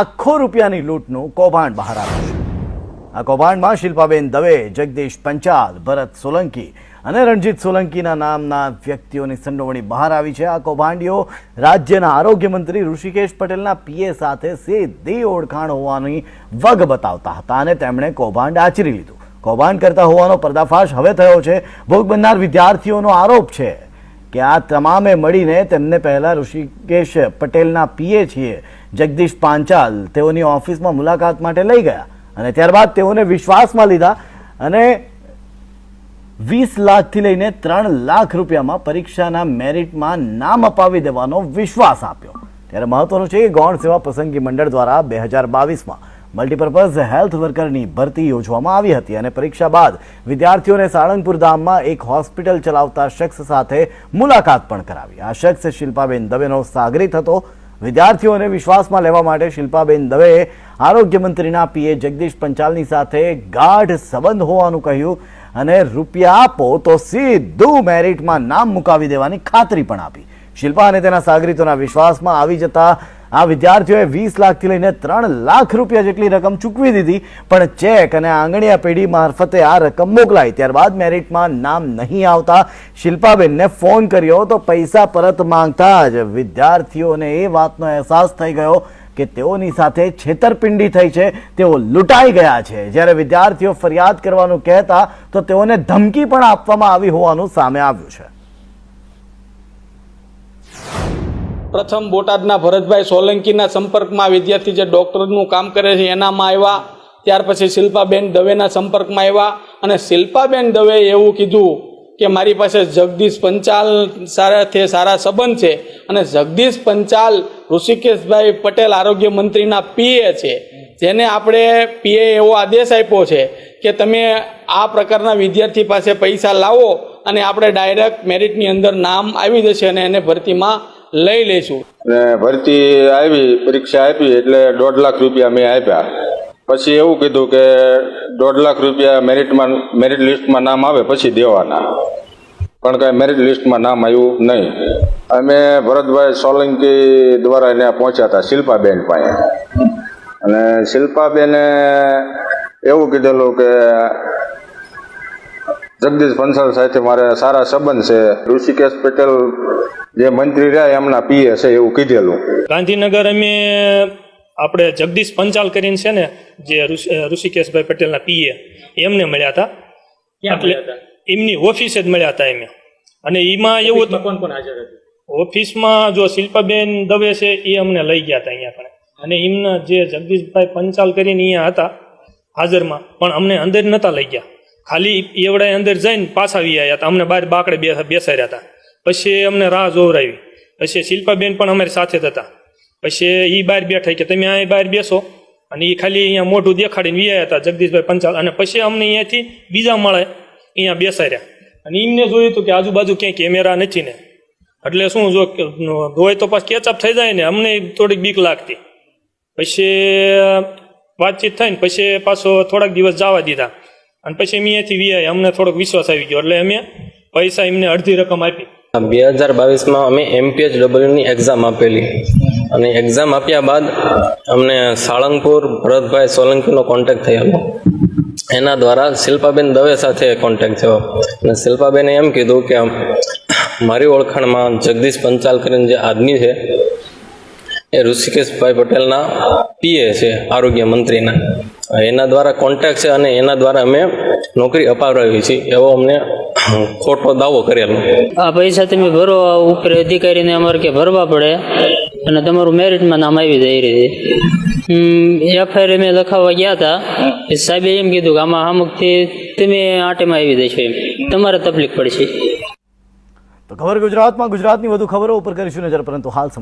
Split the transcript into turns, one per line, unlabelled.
લાખો રૂપિયાની લૂંટનું કૌભાંડ બહાર આવ્યું છે. આ કૌભાંડમાં શિલ્પાબેન દવે, જગદીશ પંચાલ, ભરત સોલંકી અને રણજીત સોલંકીના નામના વ્યક્તિઓની સંડોવણી બહાર આવી છે. આ કૌભાંડીઓ રાજ્યના આરોગ્ય મંત્રી ઋષિકેશ પટેલના પીએ સાથે સીધી ઓળખાણ હોવાની વગ બતાવતા હતા અને તેમણે કૌભાંડ આચરી લીધું. કૌભાંડ કરતા હોવાનો પર્દાફાશ હવે થયો છે. ભોગ બનનાર વિદ્યાર્થીઓનો આરોપ છે. કે આ તમામે મળીને તેમને પહેલા ઋષિકેશ પટેલના પીએ છીએ, જગદીશ પાંચાલ. તેઓની ઓફિસમાં મુલાકાત માટે લઈ ગયા અને ત્યારબાદ તેઓને વિશ્વાસમાં લીધા અને વીસ લાખથી લઈને ત્રણ લાખ રૂપિયામાં પરીક્ષાના મેરિટમાં નામ અપાવી દેવાનો વિશ્વાસ આપ્યો. ત્યારે મહત્વનું છે કે ગૌણ સેવા પસંદગી મંડળ દ્વારા બે હજાર બાવીસમાં મલ્ટીપર્પઝ હેલ્થ વર્કરની ભરતી યોજવામાં આવી હતી અને પરીક્ષા બાદ વિદ્યાર્થીઓને સાળંગપુર ધામમાં એક હોસ્પિટલ ચલાવતા શખ્સ સાથે મુલાકાત પણ કરાવી. આ શખ્સ શિલ્પાબેન દવેનો સાગરીત હતો વિદ્યાર્થીઓને વિશ્વાસમાં લેવા માટે શિલ્પાબેન દવેએ આરોગ્ય મંત્રીના પીએ જગદીશ પંચાલની સાથે ગાઢ સંબંધ હોવાનું કહ્યું અને રૂપિયા આપો તો સીધું મેરિટમાં નામ મુકાવી દેવાની ખાતરી પણ આપી. શિલ્પા અને તેના સાગરીતોના વિશ્વાસમાં આવી જતા આ વિદ્યાર્થીઓએ વીસ લાખથી લઈને ત્રણ લાખ રૂપિયા જેટલી રકમ ચૂકવી દીધી, પણ ચેક અને આંગણિયા પેઢી મારફતે આ રકમ મોકલાઈ. ત્યારબાદ મેરિટમાં નામ નહીં આવતા શિલ્પાબેનને ફોન કર્યો તો પૈસા પરત માંગતા જ વિદ્યાર્થીઓને એ વાતનો અહેસાસ થઈ ગયો કે તેઓની સાથે છેતરપિંડી થઈ છે, તેઓ લૂંટાઈ ગયા છે. જ્યારે વિદ્યાર્થીઓ ફરિયાદ કરવાનું કહેતા તો તેઓને ધમકી પણ આપવામાં આવી હોવાનું સામે આવ્યું છે.
પ્રથમ બોટાદના ભરતભાઈ સોલંકીના સંપર્કમાં વિદ્યાર્થી જે ડૉક્ટરનું કામ કરે છે, એનામાં આવ્યા. ત્યાર પછી શિલ્પાબેન દવેના સંપર્કમાં આવ્યા. અને શિલ્પાબેન દવે એવું કીધું કે મારી પાસે જગદીશ પંચાલ સાથે સારા સંબંધ છે અને જગદીશ પંચાલ ઋષિકેશભાઈ પટેલ આરોગ્ય મંત્રીના પીએ છે. જેને આપણે પીએ એવો આદેશ આપ્યો છે કે તમે આ પ્રકારના વિદ્યાર્થી પાસે પૈસા લાવો અને આપણે ડાયરેક્ટ મેરિટની અંદર નામ આવી જશે અને એને ભરતીમાં લઈ લઈશું.
ને ભરતી આવી, પરીક્ષા આપી, એટલે દોઢ લાખ રૂપિયા મેં આપ્યા. પછી એવું કીધું કે દોઢ લાખ રૂપિયા મેરિટમાં, મેરિટ લિસ્ટમાં નામ આવે, પછી દેવાના. પણ કાંઈ મેરિટ લિસ્ટમાં નામ આવ્યું નહીં. અમે ભરતભાઈ સોલંકી દ્વારા એને પહોંચ્યા હતા, શિલ્પાબેન પાસે. અને શિલ્પાબેને એવું કીધેલું કે જગદીશ પંસાલ સાથે મારે સારા સંબંધ છે. ઋષિકેશ પટેલ જે મંત્રી રહ્યા એમના પીએ છે એવું કીધેલું.
ગાંધીનગર અમે આપણે જગદીશ પંચાલ કરીને છે ને જે ઋષિકેશભાઈ પટેલના પીએ એમને મળ્યા હતા. એટલે એમની ઓફિસે જ મળ્યા હતા એમ અને એમાં એવું હતું કોણ કોણ હાજર ઓફિસમાં જો શિલ્પાબેન દવે છે એ અમને લઈ ગયા હતા અહીંયા પણ. અને એમના જે જગદીશભાઈ પંચાલ કરીને અહીંયા હતા હાજરમાં પણ અમને અંદર નતા લઈ ગયા. ખાલી એવડા અંદર જઈને પાછા વી આવ્યા હતા. અમને બહાર બાકડે બેસાડ્યા હતા. પછી અમને રાહ જોવરાવી પછી શિલ્પાબેન પણ અમારી સાથે જ હતા. પછી એ બહાર બેઠા કે તમે અહીં બહાર બેસો. અને એ ખાલી અહીંયા મોઢું દેખાડીને વી આવ્યા હતા, જગદીશભાઈ પંચાલ. અને પછી અમને અહીંયાથી બીજા મળે અહીંયા બેસાડ્યા. અને એમને જોયું હતું કે આજુબાજુ ક્યાંય કેમેરા નથી ને. એટલે શું જો હોય તો પાછું કેચઅપ થઈ જાય ને. અમને થોડીક બીક લાગતી. પછી વાતચીત થઈને પછી પાછો થોડાક દિવસ જવા દીધા. અને પછી અમે અહીંયાથી વીઆઈ અમને થોડોક વિશ્વાસ આવી ગયો. એટલે અમે પૈસા એમને અડધી રકમ આપી.
બે હજાર બાવીસમાં અમે એમપીએચ ડબલ્યુની એક્ઝામ આપેલી. અને એક્ઝામ આપ્યા બાદ અમને સાળંગપુર ભરતભાઈ સોલંકીનો કોન્ટેક્ટ થયેલો એના દ્વારા શિલ્પાબેન દવે સાથે કોન્ટેક્ટ થયો. અને શિલ્પાબેને એમ કીધું કે મારી ઓળખાણમાં જગદીશ પંચાલ કરીને જે આદમી છે, એ ઋષિકેશભાઈ પટેલના પીએ છે, આરોગ્ય મંત્રીના. એના દ્વારા કોન્ટેક્ટ છે અને એના દ્વારા અમે નોકરી અપાવડાવી છે. એવો અમને ખોટો દાવો કરેલો.
આ પૈસા તમે ભરો આ ઉપર અધિકારીને અમારે કે ભરવા પડે અને તમારું મેરિટમાં નામ આવી જાય એ રીતે. એફઆઈઆર અમે લખાવવા ગયા હતા. એ સાહેબે એમ કીધું કે આમાં અમુકથી તમે આટેમાં આવી જશો એમ. તમારે તકલીફ પડશે.
તો ખબર ગુજરાતમાં ગુજરાતની વધુ ખબરો ઉપર કરીશું નજર પરંતુ હાલ સમય